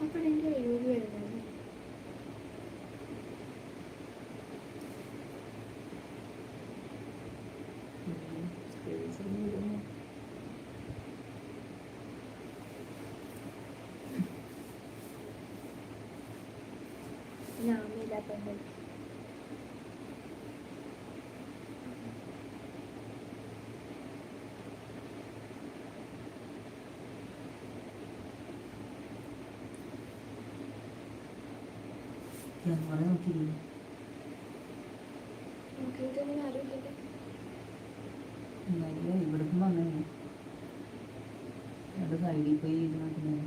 അപ്പോഴെങ്കിലും എഴുപത് വരുന്നത് ഞാൻ ഞങ്ങളെ നോക്കിയില്ലേ? നോക്കിയിട്ടൊന്നും ആരുമില്ലല്ലോ എന്നാലും ഇവിടേക്കും വന്നേ. രണ്ട് സൈഡിൽ പോയി ഇത് നോക്കുന്നത്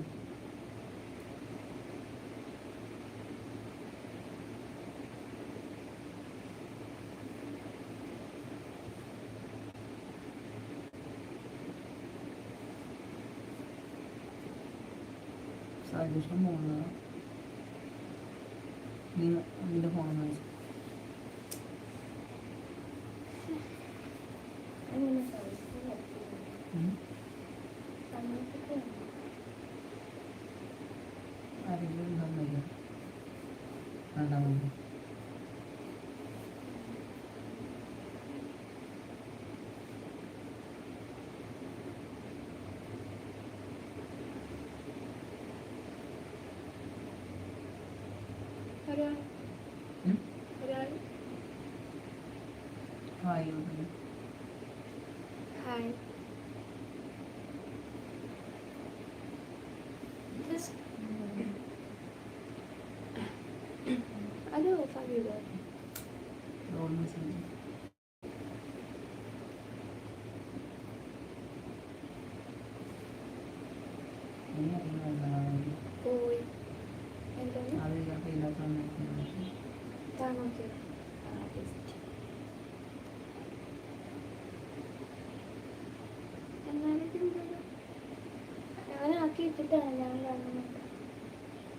സജഷൻ പോകുന്നത് Nemo. Hi hi.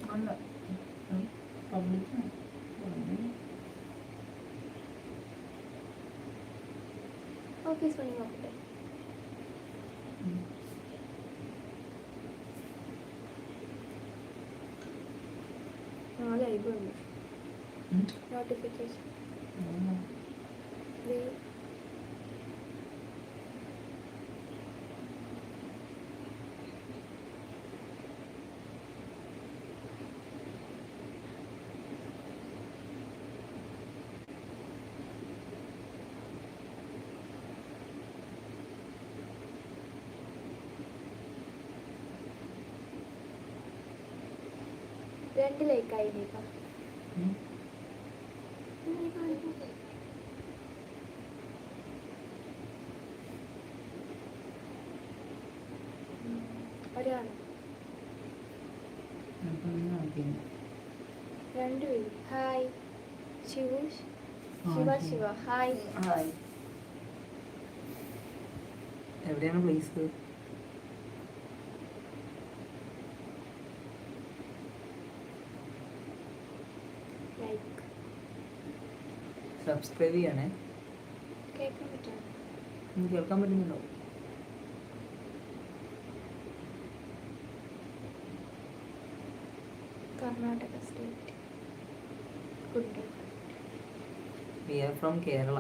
അല്ല പബ്ലിക്കാണ് ഓഫീസ് പണി നോക്കട്ടെ നാളെ ഉണ്ട് നോട്ടിഫിക്കേഷൻ രണ്ട് ലൈക്കായി നീക്കാം രണ്ട് രണ്ടുപേരും. Hi Shivu Shiva Shiva. Hi hi എവിടെയാണ് പ്ലേസ് ലൈക്ക് സബ്സ്ക്രൈബ് ചെയ്യണേ. കേൾക്കാൻ പറ്റുന്നുണ്ടോ? Karnataka state we are from Kerala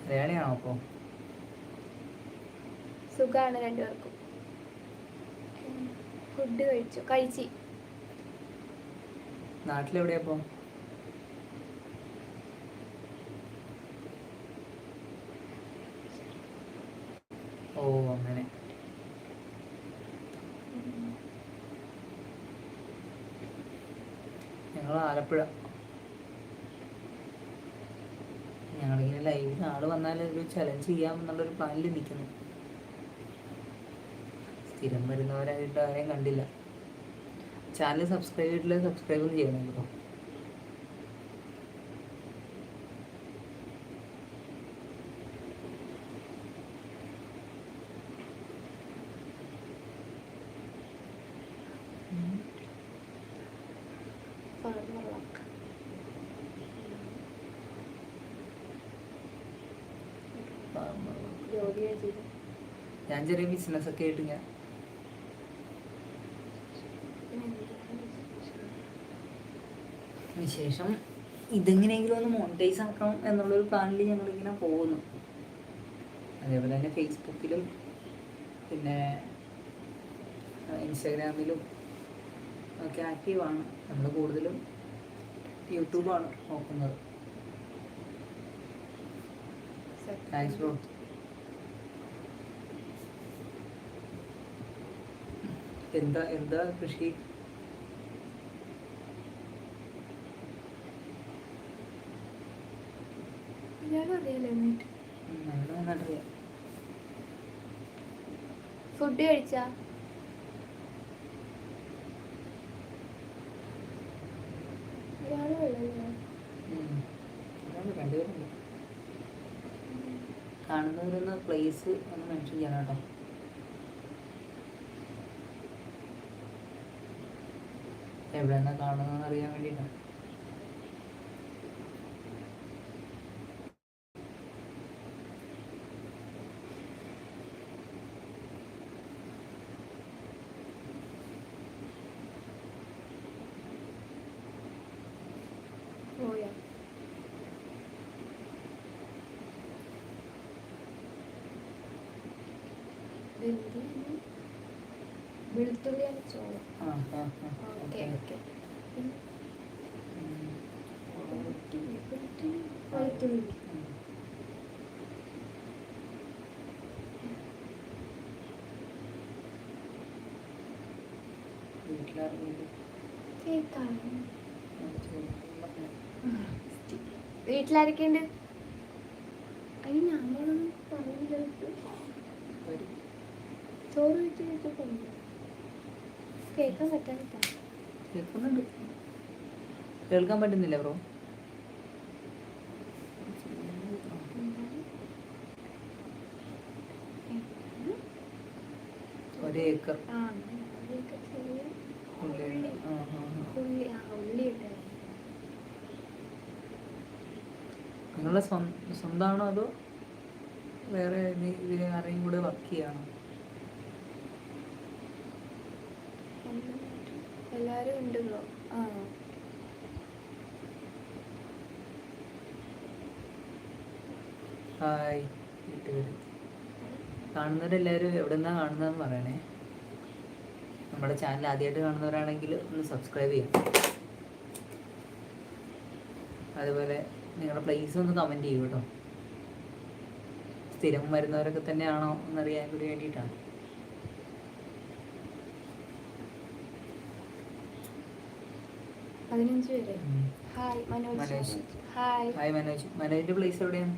മലയാളിയാണോ അപ്പോൾ സുഖാണ് രണ്ടുപേർക്കും. ഫുഡ് കഴിച്ചു. കഴിച്ചു. നാട്ടിലെവിടെയാ പോ ഞങ്ങൾ ആലപ്പുഴ. ഞങ്ങളിങ്ങനെ ലൈവിൽ ആൾ വന്നാൽ ഒരു ചലഞ്ച് ചെയ്യാം എന്നുള്ളൊരു പ്ലാനിൽ നിൽക്കുന്നു സ്ഥിരം വരുന്നവരായിട്ട് ആരെയും കണ്ടില്ല. ചാനൽ സബ്സ്ക്രൈബ് ചെയ്തിട്ടില്ല സബ്സ്ക്രൈബ് ഒന്ന് ചെയ്യണം കേട്ടോ. ഞാൻ ചെറിയ ബിസിനസ് ഒക്കെ ആയിട്ട് ഞാൻ വിശേഷം ഇതെങ്ങനെയെങ്കിലും ഒന്ന് മോണിറ്റൈസ് ആക്കണം എന്നുള്ളൊരു പ്ലാനിൽ ഞങ്ങളിങ്ങനെ പോകുന്നു. അതേപോലെ തന്നെ ഫേസ്ബുക്കിലും പിന്നെ ഇൻസ്റ്റാഗ്രാമിലും ഒക്കെ ആക്റ്റീവാണ് നമ്മൾ കൂടുതലും യൂട്യൂബാണ് നോക്കുന്നത്. താങ്ക്സ് ബ്രോ എന്താ എന്താ കൃഷി ഇയാളും അറിയാലോ എന്നിട്ട് നമ്മൾ നന്നറിയാം ഫുഡ് കഴിച്ചാ? കാണുന്നവരൊന്ന് പ്ലേസ് ഒന്ന് മെൻഷൻ ചെയ്യണം കേട്ടോ എവിടെന്നാ കാണുന്നതെന്ന് അറിയാൻ വേണ്ടിയിട്ടാണ് പോയാ എന്തിനാണ്? വെളുത്തുള്ളി അരച്ചോളൂ ആ ആ ആ. Okay okay. ഓക്കെ വെളുത്തുള്ളി. വെളുത്തുള്ളി വെളുത്തുള്ളി വീട്ടിലാരെങ്കിലും കേൾക്കാം പറഞ്ഞു വീട്ടിലാരൊക്കെ ഉണ്ട് അതിന് നമ്മളൊന്നും പറഞ്ഞില്ല വരും ചോറ് വെച്ച് വെച്ച് പറഞ്ഞു കേൾക്കാൻ പറ്റാനിട്ടാ കേൾക്കുന്നുണ്ട്. കേൾക്കാൻ പറ്റുന്നില്ല ബ്രോ. ഒരു ഏക്കർ. ആ അതൊക്കെ ചെറിയ ഉള്ളിയുണ്ട് ആ ആ ആ. ഉള്ളി ആ ഉള്ളി ഉണ്ടായിരുന്നു നിങ്ങളുടെ സ്വന്തം സ്വന്തമാണോ അതോ വേറെ ഇതിന് ആരെയും കൂടെ വർക്ക് ചെയ്യാണോ? എല്ലാരും ഉണ്ടല്ലോ ആ ഹായ് വീട്ടുകാർ കാണുന്നവരെല്ലാവരും എവിടെ കാണുന്നതെന്ന് പറയണേ. നമ്മുടെ ചാനൽ ആദ്യമായിട്ട് കാണുന്നവരാണെങ്കിൽ ഒന്ന് സബ്സ്ക്രൈബ് ചെയ്യാം. അതുപോലെ നിങ്ങളുടെ പ്ലേസ് ഒന്ന് കമന്റ് ചെയ്യൂ കേട്ടോ. സ്ഥിരം വരുന്നവരൊക്കെ തന്നെയാണോ എന്നറിയാൻ കൂടി വേണ്ടിയിട്ടാണ്. പതിനഞ്ച് പേര്. Hi Manoj. Hi. Hi Manoj. മനോജിന്റെ place എവിടെയാണ്.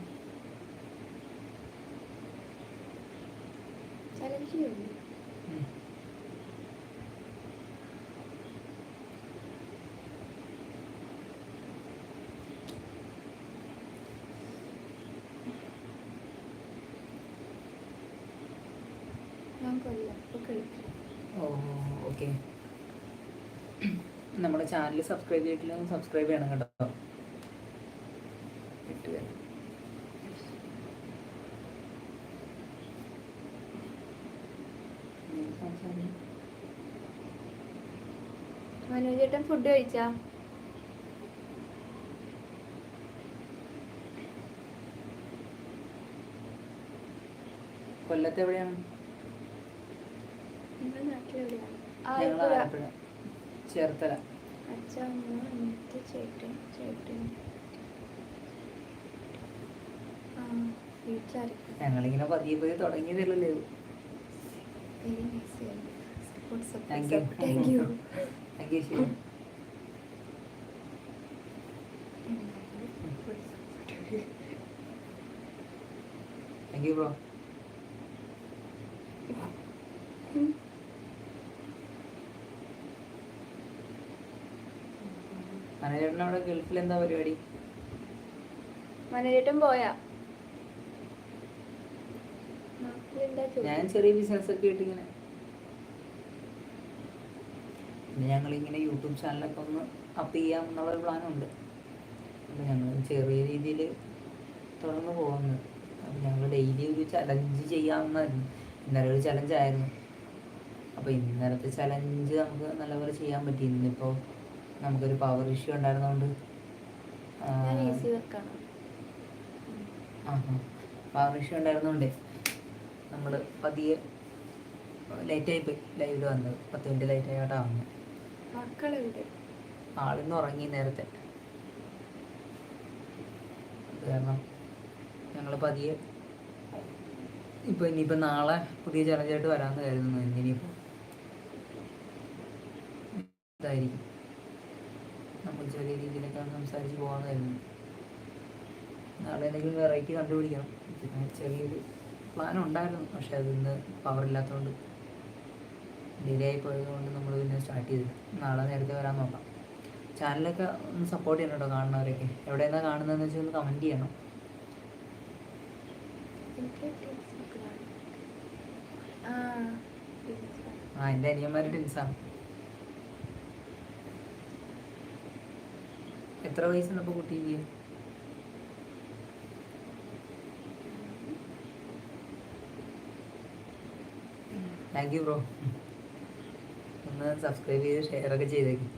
ഞാൻ കൊല്ലം. ഓക്കെ. നമ്മുടെ ചാനൽ സബ്സ്ക്രൈബ് ചെയ്തിട്ടില്ല സബ്സ്ക്രൈബ് ചെയ്യണം കേട്ടോ. മനോജ് ചേട്ടൻ ഫുഡ് കഴിച്ചാ? കൊല്ലത്ത് എവിടെയാണ് ചേർത്തല. അച്ഛൻ അമ്മ അനിയത്തി ചേട്ടൻ ചേട്ടൻ വീട്ടിലായിരിക്കും ഞങ്ങളിങ്ങനെ പതിയെ പതിയെ തുടങ്ങിയതല്ലേ very nice thank you thank you thank you ശരി താങ്ക് യു ബ്രോ അവിടെ ഗൾഫിൽ എന്താ പരിപാടി? മനോജേട്ടൻ പോയാ. ഞാൻ ചെറിയ ബിസിനസ് ഒക്കെ ആയിട്ട് ഇങ്ങനെ. പിന്നെ ഞങ്ങളിങ്ങനെ യൂട്യൂബ് ചാനലൊക്കെ ഒന്ന് അപ്പ് ചെയ്യാം എന്നുള്ളൊരു പ്ലാനുണ്ട് അപ്പം ഞങ്ങൾ ചെറിയ രീതിയിൽ തുടർന്ന് പോകുന്നത് അപ്പം ഞങ്ങൾ ഡെയിലി ഒരു ചലഞ്ച് ചെയ്യാമെന്നായിരുന്നു ഇന്നലെ ഒരു ചലഞ്ചായിരുന്നു അപ്പോൾ ഇന്നലത്തെ ചലഞ്ച് നമുക്ക് നല്ലപോലെ ചെയ്യാൻ പറ്റി. ഇന്നിപ്പോൾ നമുക്കൊരു പവർ ഇഷ്യൂ ഉണ്ടായിരുന്നതുകൊണ്ട് പവർ ഇഷ്യൂ ഉണ്ടായിരുന്നതുകൊണ്ട് നമ്മൾ പതിയെ ലേറ്റായി പോയി ലൈവിൽ വന്നത്. പത്ത് മിനിറ്റ് ലൈറ്റ് ആയിട്ടാണ് വന്നത് ആളിന്ന് ഉറങ്ങി നേരത്തെ. കാരണം ഞങ്ങൾ പതിയെ ഇപ്പൊ ഇനിയിപ്പോ നാളെ പുതിയ ചലഞ്ചായിട്ട് വരാമെന്ന് കരുതുന്നു. ഇനിയിപ്പോ ഇതായിരിക്കും. നമ്മൾ ചെറിയ രീതിയിലൊക്കെ സംസാരിച്ച് പോകാമെന്നായിരുന്നു. നാളെ എന്തെങ്കിലും വെറൈറ്റി കണ്ടുപിടിക്കണം. പിന്നെ ചെറിയൊരു പ്ലാൻ ഉണ്ടായിരുന്നു. പക്ഷെ അതിന്ന് പവറില്ലാത്തതുകൊണ്ട് പവർ ഇല്ലാത്തതുകൊണ്ട് ഡിലേ ആയി പോയതുകൊണ്ട് നമ്മൾ പിന്നെ സ്റ്റാർട്ട് ചെയ്തു. നാളെ നേരത്തെ വരാൻ നോക്കാം. ചാനലൊക്കെ ഒന്ന് സപ്പോർട്ട് ചെയ്യണം കേട്ടോ കാണുന്നവരൊക്കെ. എവിടെയെന്നാ കാണുന്നതെന്ന് വെച്ചാൽ ഒന്ന് കമന്റ് ചെയ്യണം. ആ എന്റെ അനിയന്മാരുടെ ടിൻസാണ് എത്ര വയസ്സുണ്ട് കുട്ടി കുട്ടിക്ക്? താങ്ക് യു ബ്രോ ഒന്ന് സബ്സ്ക്രൈബ് ചെയ്ത് ഷെയർ ഒക്കെ ചെയ്തേക്ക്.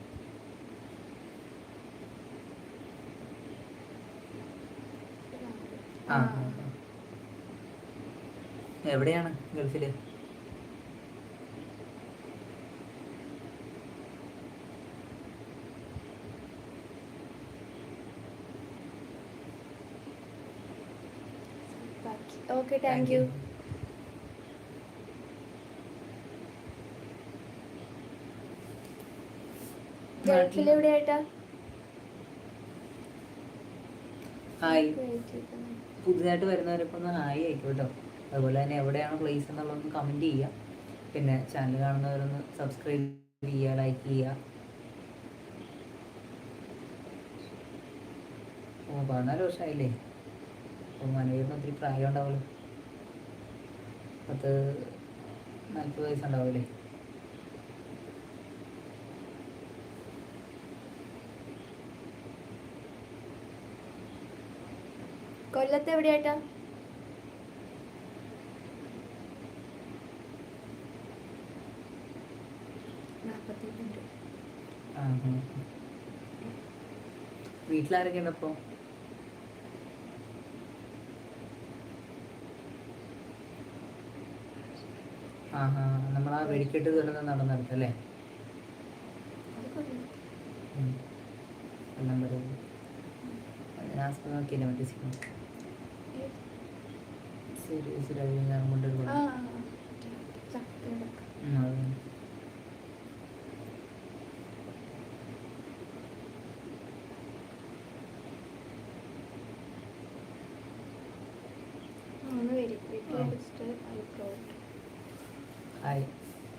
എവിടെയാണ് ഗൾഫിൽ ബാക്കി ഓക്കെ താങ്ക് യു എവിടെയായിട്ടാ? ഹായ്. പുതുതായിട്ട് വരുന്നവരൊക്കെ ഒന്ന് ഹായ് ആയിക്കോട്ടോ. അതുപോലെ തന്നെ എവിടെയാണ് പ്ലേസ് എന്നുള്ളതൊന്ന് കമന്റ് ചെയ്യുക പിന്നെ ചാനൽ കാണുന്നവരൊന്ന് സബ്സ്ക്രൈബ് ചെയ്യുക ലൈക്ക് ചെയ്യുക ഓ പതിനാല് വർഷമായില്ലേ അപ്പോൾ മനോഹരിന് ഒത്തിരി പ്രായം ഉണ്ടാവുമല്ലോ. പത്ത് നാൽപ്പത് വയസ്സുണ്ടാവില്ലേ കൊല്ലത്ത് എവിടെയായിട്ടാ. വീട്ടിലാരൊക്കെ ഉണ്ട് അപ്പോൾ ആ ആ നമ്മൾ ആ വെടിക്കെട്ട് ദുരന്തം നടന്നിടത്ത് അല്ലേ എല്ലാം മറ്റേ സിനിമ? സീരിയസ് കൊണ്ടൊരു പടം. ആ. ചക്കരക്ക. ഉം, അത് തന്നെ. ഒന്ന് വരും ആ. രജിസ്റ്റർ ഐക്ലോട്ട് ഹായ്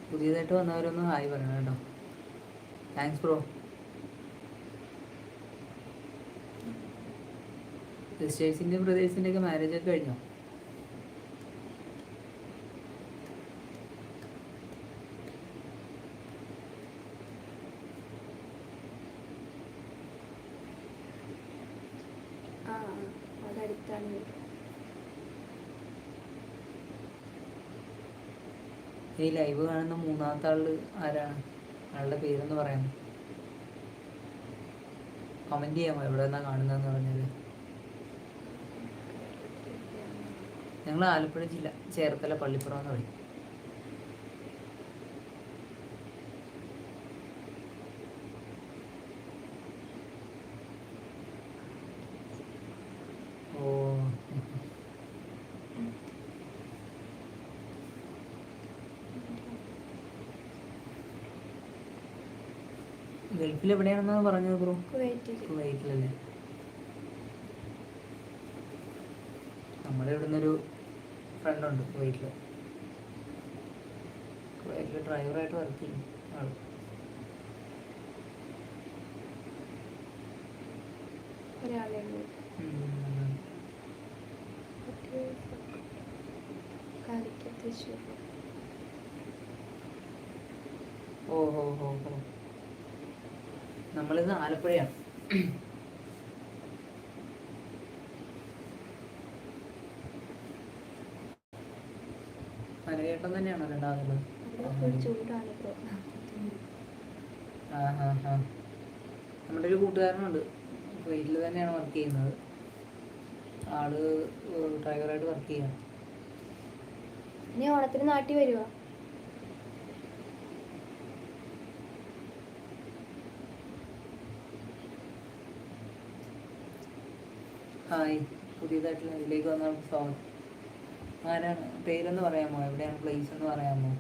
പുതിയതായിട്ട് വന്നവരൊന്ന് ഹായ് പറയണം കേട്ടോ. താങ്ക്സ് ബ്രോ സിസ്റ്റേഴ്സിന്റെയും ബ്രദേഴ്സിന്റെയൊക്കെ മാരേജ് ഒക്കെ കഴിഞ്ഞോ ആ ആ, അതടുത്താണ് വീട് ഈ ലൈവ് കാണുന്ന മൂന്നാമത്തെ ആൾ ആരാണ്? ആളുടെ പേരെന്ന് പറയാം കമന്റ് ചെയ്യാമോ? എവിടെ നിന്നാണ് കാണുന്നതെന്ന് പറഞ്ഞത് ഞങ്ങൾ ആലപ്പുഴ ജില്ല ചേർത്തല പള്ളിപ്പുറം എന്ന് പറയും ഓ ഗൾഫിൽ എവിടെയാണെന്നാണ് പറഞ്ഞത് ബ്രോ? കുവൈറ്റിലല്ലേ? നമ്മുടെ ഇവിടെ നിന്നൊരു ഫ്രണ്ട് ഉണ്ട് കുവൈറ്റിൽ കുവൈറ്റിൽ ഡ്രൈവറായിട്ട് വർക്ക് ചെയ്യും ആൾ. ഒരാളെ ഉള്ളൂ. ഉം. കാലിക്കറ്റ് തൃശ്ശൂർ ഓ ഹോ ഹോ ഹോ. നമ്മളിന്ന് ആലപ്പുഴയാണ്. പലകേട്ടം തന്നെയാണോ രണ്ടാമത്? നമ്മുടെ ഒരു കൂട്ടുകാരനുണ്ട്. വെയിലിൽ തന്നെയാണ് വർക്ക് ചെയ്യുന്നത്. ആൾ ഡ്രൈവറായിട്ട് വർക്ക് ചെയ്യാണ് ഇനി ഓണത്തിന് നാട്ടിൽ വരുവോ? ഹായ് പുതിയതായിട്ടുള്ള ഇതിലേക്ക് വന്ന സ്വാഗതം ആരാണ്? പേരൊന്ന് പറയാമോ? എവിടെയാണ് പ്ലേസ് എന്ന് പറയാമോ?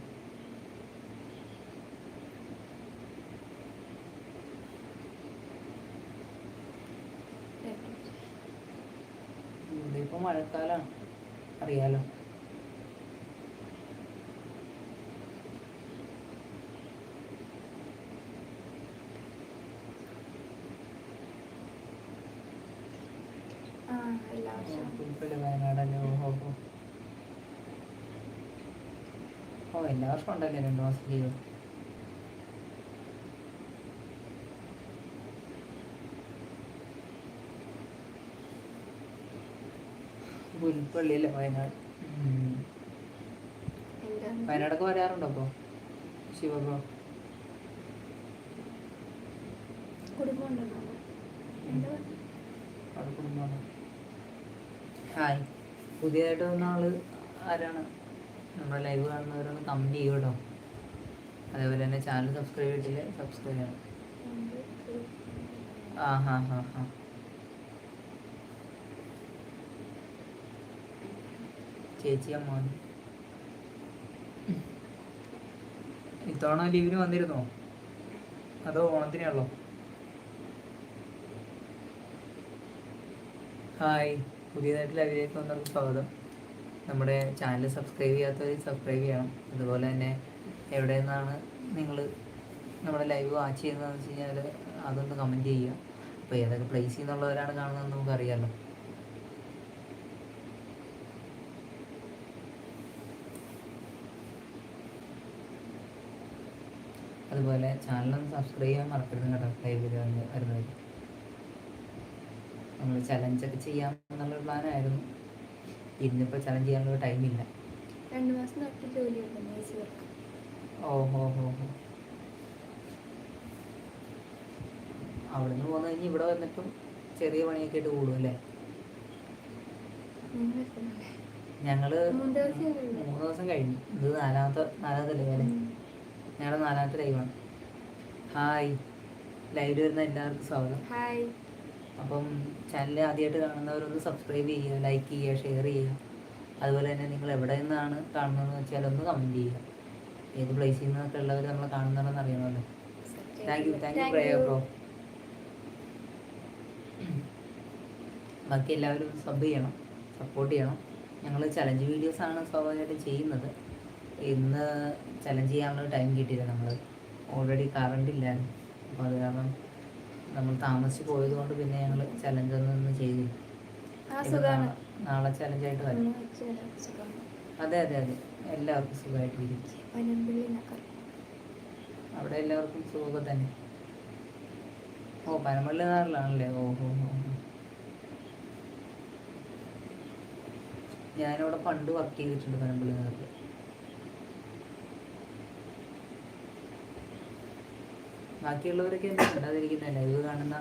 ഇവിടെ ഇപ്പോൾ മഴക്കാലമാണ് അറിയാലോ ആ വർഷവും പുൽപ്പള്ളി വയനാടല്ലേ? ഓഹോ ഓ എല്ലാ വർഷവും ഉണ്ടല്ലേ രണ്ട് മാസം ലീവ്? പുൽപ്പള്ളി അല്ലേ വയനാട് വയനാടൊക്കെ വരാറുണ്ടോ അപ്പോൾ ശിവബ്രോ കുടുംബം ഉണ്ടോ എന്താ അവിടെ കുടുംബമാണ് ഹായ് പുതിയതായിട്ട് വന്ന ആൾ ആരാണ്? നമ്മുടെ ലൈവ് കാണുന്നവരൊന്ന് കമന്റ് ചെയ്യും കേട്ടോ അതേപോലെ തന്നെ ചാനൽ സബ്സ്ക്രൈബ് ചെയ്തിട്ടില്ല? സബ്സ്ക്രൈബ് ചെയ്യണം. ആ ഹാ ഹാ ഹാ. ചേച്ചിയ മോൻ ഇത്തവണ ലീവിന് വന്നിരുന്നോ? അതോ ഓണത്തിനാണല്ലോ ഹായ് പുതിയതായിട്ട് ലൈവിലേക്ക് വന്നവർക്ക് സ്വാഗതം. നമ്മുടെ ചാനൽ സബ്സ്ക്രൈബ് ചെയ്യാത്തവർ സബ്സ്ക്രൈബ് ചെയ്യണം. അതുപോലെ തന്നെ എവിടെ നിന്നാണ് നിങ്ങൾ നമ്മുടെ ലൈവ് വാച്ച് ചെയ്യുന്നതെന്ന് വെച്ച് കഴിഞ്ഞാൽ അതൊന്ന് കമന്റ് ചെയ്യുക. അപ്പോൾ ഏതൊക്കെ പ്ലേസിൽ നിന്നുള്ളവരാണ് കാണുന്നതെന്ന് നമുക്കറിയാമല്ലോ അതുപോലെ ചാനലൊന്ന് സബ്സ്ക്രൈബ് ചെയ്യാൻ മറക്കരുത് കേട്ടോ. ലൈവിൽ വരുന്നവർ നമ്മൾ ചലഞ്ചൊക്കെ ചെയ്യാം എന്നുള്ള പ്ലാനായിരുന്നു. ഇന്നിപ്പോ ചലഞ്ച് ചെയ്യാനുള്ള ടൈമില്ല രണ്ട് മാസം നാട്ടിൽ ജോലി ഹോ ഹോ ഹോ. അവിടുന്ന് പോന്നു കഴിഞ്ഞ് ഇവിടെ വന്നിട്ടും ചെറിയ പണിയൊക്കെ ആയിട്ട് കൂടും അല്ലേ? ഞങ്ങൾ മൂന്ന് ദിവസം കഴിഞ്ഞു. മൂന്ന് ദിവസം കഴിഞ്ഞു. ഇത് നാലാമത്തെ നാലാമത്തെ ലൈവ് അല്ലേ? ഞങ്ങളുടെ നാലാമത്തെ ലൈവാണ് ഹായ് ലൈവിൽ വരുന്ന എല്ലാവർക്കും സ്വാഗതം. ഹായ് അപ്പം ചാനൽ ആദ്യമായിട്ട് കാണുന്നവരൊന്ന് സബ്സ്ക്രൈബ് ചെയ്യുക ലൈക്ക് ചെയ്യുക ഷെയർ ചെയ്യുക. അതുപോലെ തന്നെ നിങ്ങൾ എവിടെ നിന്നാണ് കാണുന്നതെന്ന് വെച്ചാൽ ഒന്ന് കമന്റ് ചെയ്യുക. ഏത് പ്ലേസിൽ നിന്നൊക്കെ ഉള്ളവർ നമ്മൾ കാണുന്നുണ്ടെന്ന് അറിയണമല്ലോ. താങ്ക് യു താങ്ക് യു പ്രയോ ബ്രോ ബാക്കി എല്ലാവരും സബ് ചെയ്യണം സപ്പോർട്ട് ചെയ്യണം. ഞങ്ങൾ ചലഞ്ച് വീഡിയോസാണ് സ്വാഭാവികമായിട്ടും ചെയ്യുന്നത്. ഇന്ന് ചലഞ്ച് ചെയ്യാനുള്ള ടൈം കിട്ടിയില്ല നമ്മൾ ഓൾറെഡി കറണ്ട് ഇല്ലായിരുന്നു. അപ്പോൾ അത് കാരണം നമ്മൾ താമസിച്ച് പോയത് കൊണ്ട് പിന്നെ ഞങ്ങൾ ചലഞ്ച് ഒന്നും ഇനി നാളെ- ചലഞ്ച് ചലഞ്ചായിട്ട് വരും. അതെ അതെ അതെ. എല്ലാവർക്കും സുഖമായിട്ടിരിക്കും. അവിടെ എല്ലാവർക്കും സുഖമൊക്കെ തന്നെ. ഓ പനമ്പള്ളി നാളിലാണല്ലേ ഓഹോ. ഞാനിവിടെ പണ്ട് വർക്ക് ചെയ്തിട്ടുണ്ട് പനമ്പള്ളി നാട്ടിൽ ബാക്കിയുള്ളവരൊക്കെ എന്താ കണ്ടാതിരിക്കുന്നത് ലൈവ് കാണുന്ന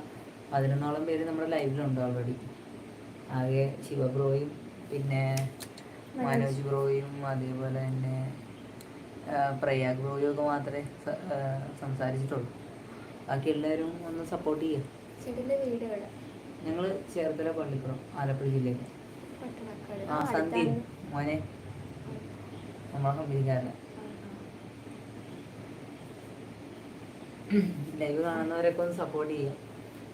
പതിനൊന്നോളം പേര് നമ്മുടെ ലൈവിലുണ്ട് ഓൾറെഡി ആകെ ശിവ ബ്രോയും പിന്നെ മനോജ് ബ്രോയും അതേപോലെ തന്നെ പ്രയാഗ് ബ്രോയും ഒക്കെ മാത്രമേ സംസാരിച്ചിട്ടുള്ളൂ. ബാക്കി എല്ലാവരും ഒന്ന് സപ്പോർട്ട് ചെയ്യുക ഞങ്ങൾ ചേർത്തല പള്ളിപ്പുറം ആലപ്പുഴ ജില്ലയിൽ ആ സന്ധ്യ മോനെ. നമ്മളെ കമ്പനിക്കാരൻ ലൈവ് കാണുന്നവരൊക്കെ ഒന്ന് സപ്പോർട്ട് ചെയ്യുക.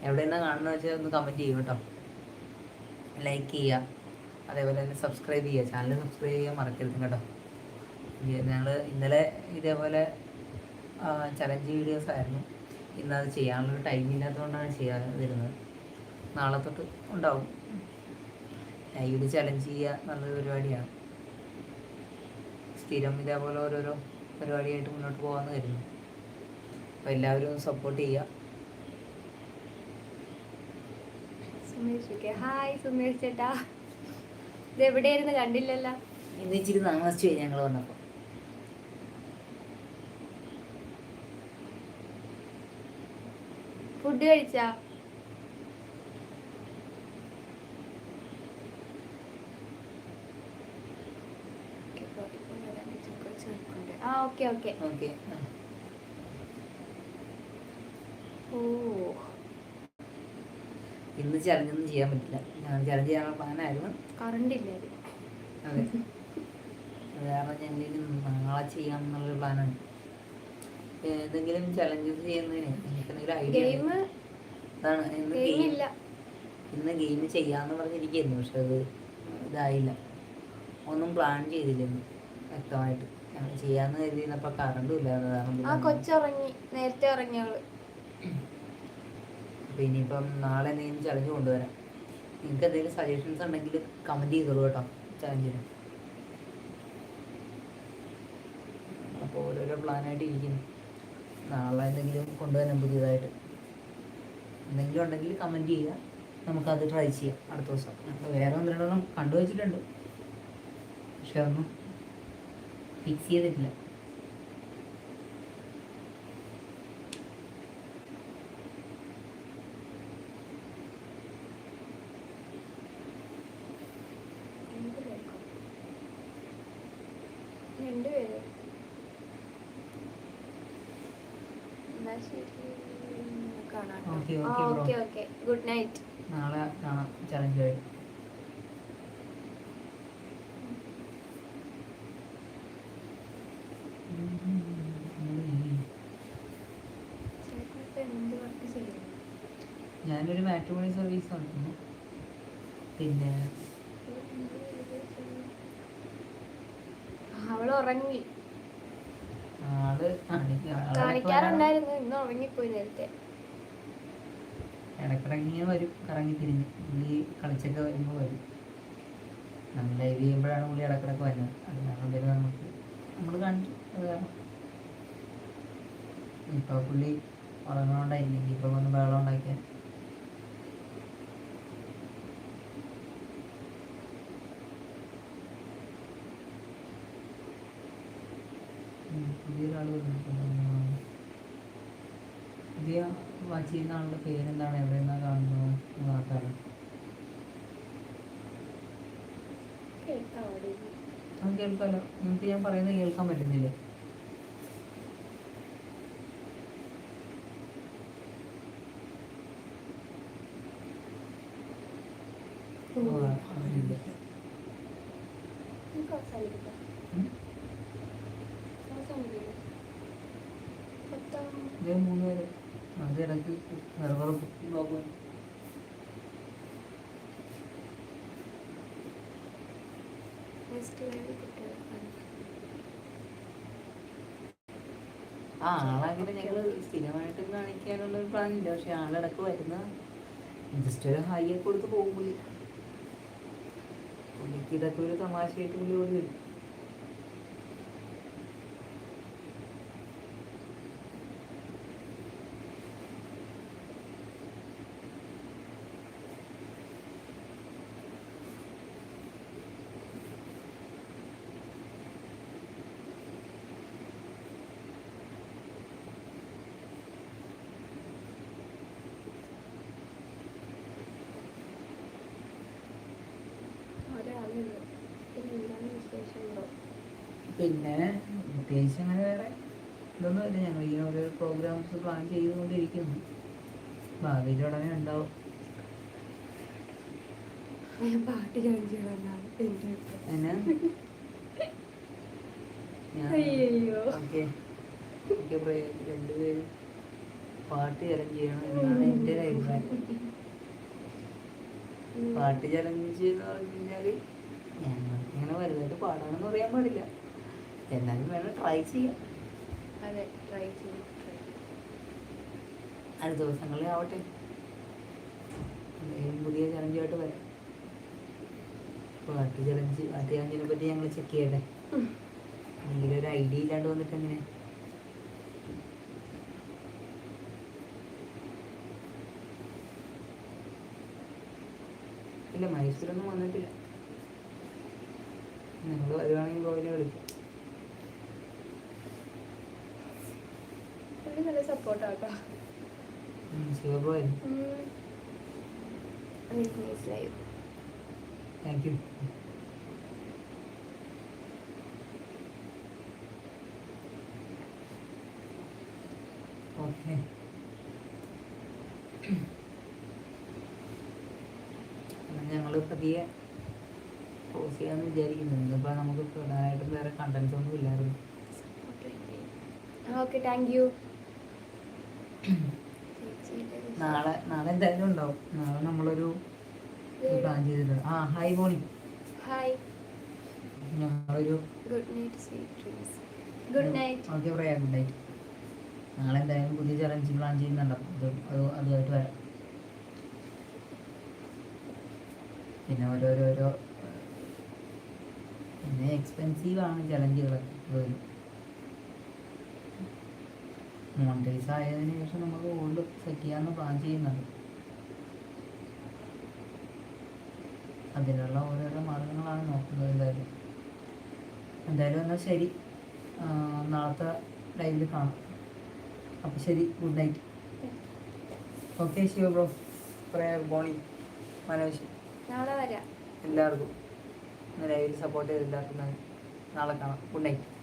എവിടെ നിന്നാണ് വെച്ചാൽ ഒന്ന് കമന്റ് ചെയ്യും കേട്ടോ ലൈക്ക് ചെയ്യുക. അതേപോലെ തന്നെ സബ്സ്ക്രൈബ് ചെയ്യുക. ചാനൽ സബ്സ്ക്രൈബ് ചെയ്യാൻ മറക്കരുത് കേട്ടോ. ഞങ്ങൾ ഇന്നലെ ഇതേപോലെ ചലഞ്ച് വീഡിയോസ് ആയിരുന്നു. ഇന്ന് അത് ചെയ്യാനുള്ളൊരു ടൈം ഇല്ലാത്തതുകൊണ്ടാണ് ചെയ്യാതിരുന്നത്. നാളെ തൊട്ട് ഉണ്ടാവും. ലൈവിൽ ചലഞ്ച് ചെയ്യുക നല്ലൊരു പരിപാടിയാണ്. സ്ഥിരം ഇതേപോലെ ഓരോരോ പരിപാടിയായിട്ട് മുന്നോട്ട് പോകാമെന്ന് കരുതുന്നു. അപ്പോൾ എല്ലാവരും സപ്പോർട്ട് ചെയ്യുക ഹായ് സുമേഷ് ചേട്ടാ. ഇത് എവിടെയായിരുന്നു കണ്ടില്ലല്ലോ? ഇന്ന് ഇച്ചിരി താമസിച്ചു ഞങ്ങൾ വന്നപ്പോൾ ഫുഡ് കഴിച്ചാ? ആ ഓക്കെ ഓക്കെ ഓക്കെ ഇന്ന് ചലഞ്ചൊന്നും ചെയ്യാൻ പറ്റില്ല. ഞാൻ ചലഞ്ച് ചെയ്യാനുള്ള പ്ലാനായിരുന്നു കറണ്ട് ഇല്ലായിരുന്നു അതെ? അത്. കാരണം ഞങ്ങൾ ഇനി നാളെ ചെയ്യാം എന്നുള്ളൊരു പ്ലാനാണ് ഏതെങ്കിലും ചലഞ്ചസ് ചെയ്യുന്നതിന് എനിക്ക് എന്തെങ്കിലും ഐഡിയ അതാണ് ഇന്ന് ഗെയിം ഇന്ന് ഗെയിം ചെയ്യാന്ന് പറഞ്ഞിരിക്കുന്നു പക്ഷെ അത് ഇതായില്ല. ഒന്നും പ്ലാൻ ചെയ്തില്ലെന്ന് വ്യക്തമായിട്ട്. ഞങ്ങൾ ചെയ്യാന്ന് കരുതിയിരുന്നപ്പോൾ കറണ്ടും ഇല്ലാതെ കാരണം നേരത്തെ ഇറങ്ങിയവൾ അപ്പോൾ ഇനിയിപ്പം നാളെ എന്തെങ്കിലും ചലഞ്ച് കൊണ്ടുവരാം. നിങ്ങൾക്ക് എന്തെങ്കിലും സജഷൻസ് ഉണ്ടെങ്കിൽ കമന്റ് ചെയ്തോളൂ കേട്ടോ ചലഞ്ചിന് അപ്പോൾ ഓരോരോ പ്ലാനായിട്ട് ഇരിക്കുന്നു. നാളെ എന്തെങ്കിലും കൊണ്ടുവരാം പുതിയതായിട്ട്. എന്തെങ്കിലും ഉണ്ടെങ്കിൽ കമന്റ് ചെയ്യുക. നമുക്കത് ട്രൈ ചെയ്യാം അടുത്ത ദിവസം. വേറെ ഒന്ന് രണ്ടെണ്ണം കണ്ടുവച്ചിട്ടുണ്ട്. പക്ഷെ ഒന്നും ഫിക്സ് ചെയ്തിട്ടില്ല രണ്ടുപേര് എന്നാ ശരി. കാണാം. Okay okay good night. നാളെ കാണാം. ചലഞ്ച് ഞാനൊരു മാട്രിമോണി സർവീസ് നടത്തുന്നു. പിന്നെ അവൾ ഉറങ്ങി ആൾ കാണിക്ക- ആൾ ഇടയ്ക്ക് വരാറ് കാണിക്കാറുണ്ടായിരുന്നു ഇന്ന് ഉറങ്ങിപ്പോയി നേരത്തെ. ഇടയ്ക്കിടയ്ക്ക് ഇങ്ങനെ വരും കറങ്ങി തിരിഞ്ഞ്. പുള്ളി കളിച്ചൊക്കെ വരുമ്പോൾ വരും. നമ്മൾ ലൈവ് ചെയ്യുമ്പോഴാണ് പുള്ളി ഇടക്കിടക്ക് വരുന്നത്. അത് കാരണം പേര് നമുക്ക് നമ്മൾ കാണിക്കും അത് കാരണം. ഇപ്പോൾ പുള്ളി ഉറങ്ങണോണ്ടായിരിക്കും. ഇപ്പം വന്ന് ബഹളം ഉണ്ടാക്കിയാൽ. പുതിയൊരാൾ വന്നിട്ടുണ്ട്. പുതിയ വാച്ച് ചെയ്യുന്ന ആളുടെ പേരെന്താണ്? എവിടെ നിന്നാണ് കാണുന്നത് നോക്കാറ് അത് കേൾക്കാമല്ലോ നിങ്ങൾക്ക് ഞാൻ പറയുന്നത് കേൾക്കാൻ പറ്റുന്നില്ലേ ഓ, അവരില്ല. നമുക്ക് അവസാനിപ്പിക്കാം ഉം. അവസാനിപ്പിക്കാം പത്താം ഇതേ മൂന്ന് പേര് അത് ഇടയ്ക്ക് സെർവർ ബ്ലോക്ക് നെക്സ്റ്റ് വേണ്ടി കുട്ടികൾക്കാണ് ആ ഞങ്ങൾ സ്ഥിരമായിട്ട് കാണിക്കാനുള്ള ഒരു പ്ലാനില്ല പക്ഷെ ആളിടക്ക് വരുന്ന ജസ്റ്റ് ഒരു ഹൈ കൊടുത്ത് പോകുമ്പോൾ ഇതൊക്കെ ഒരു തമാശയായിട്ട് പുള്ളി പിന്നെ പ്രത്യേകിച്ച് അങ്ങനെ വേറെ ഇതൊന്നുമില്ല ഞങ്ങൾ ഈ ഓരോ പ്രോഗ്രാംസ് പ്ലാൻ ചെയ്തുകൊണ്ടിരിക്കുന്നു. ഭാവിയിൽ ഉടനെ ഉണ്ടാവും. പാട്ട് ജോയിൻ രണ്ടുപേരും പാട്ട് ചലഞ്ച് ചെയ്യണം എന്നാണ് എന്റെ ഒരു അഭിപ്രായം. പാട്ട് ചലഞ്ച് എന്ന് പറഞ്ഞു കഴിഞ്ഞാൽ ഞങ്ങൾക്ക് ഇങ്ങനെ വലുതായിട്ട് പാടാനൊന്നും അറിയാൻ പാടില്ല. എന്നാലും വേണം ട്രൈ ചെയ്യാം അതെ ട്രൈ ചെയ്യും try ചെയ്യും. അടുത്ത ദിവസങ്ങളിൽ ആവട്ടെ. പുതിയ ചലഞ്ചുമായിട്ട് വരാം. പാട്ട് ചലഞ്ച് പാട്ട് ചലഞ്ചിനെ പറ്റി ഞങ്ങൾ ചെക്ക് ചെയ്യട്ടെ. എന്തെങ്കിലും അല്ലെങ്കിൽ ഒരു ഐഡിയ ഇല്ലാണ്ട് വന്നിട്ട് എങ്ങനെ? ഇല്ല മൈസൂരൊന്നും വന്നിട്ടില്ല. നിങ്ങൾ വരുവാണെങ്കിൽ ഗോവിനെ വിളിക്കും. പുള്ളി നല്ല സപ്പോർട്ടാട്ടോ മനസ്സിലായി. താങ്ക് യു ഓക്കെ ഞങ്ങൾ പതിയെ പോസ് ചെയ്യാന്ന് വിചാരിക്കുന്നു. ഇന്നിപ്പോൾ നമുക്ക് പ്രധാനമായിട്ടും വേറെ കണ്ടൻസ് ഒന്നും ഇല്ലായിരുന്നു. ഓക്കെ താങ്ക് യു നാളെ നാളെ എന്തായാലും ഉണ്ടാവും. നാളെ നമ്മളൊരു പ്ലാൻ ചെയ്തിട്ടുണ്ട്. ആ ഹായ് മോണി ഹായ് ഞങ്ങളൊരു good night good night okay പറയാം. ഗുഡ് നൈറ്റ് നാളെ എന്തായാലും പുതിയ ചലഞ്ച് പ്ലാൻ ചെയ്യുന്നുണ്ട്. അത് അത് അതുമായിട്ട് വരാം. പിന്നെ ഓരോരോരോ പിന്നെ എക്സ്പെൻസീവ് ആണ് ചലഞ്ചുകളൊക്കെ വരും മോണിറ്റൈസ് ആയതിനു ശേഷം നമുക്ക് ഗോൾഡ് സെറ്റ് ചെയ്യാമെന്ന് പ്ലാൻ ചെയ്യുന്നത്. അതിനുള്ള ഓരോരോ മാർഗങ്ങളാണ് നോക്കുന്നത് എന്തായാലും. എന്തായാലും എന്നാൽ ശരി. നാളത്തെ ലൈവിൽ കാണാം. അപ്പോൾ ശരി good night okay Shiva bro. പറയാം ബോണി മനോജ്. നാളെ വരാം. എല്ലാവർക്കും. ലൈവിൽ സപ്പോർട്ട് ചെയ്ത് എല്ലാവർക്കും നാളെ കാണാം. Good night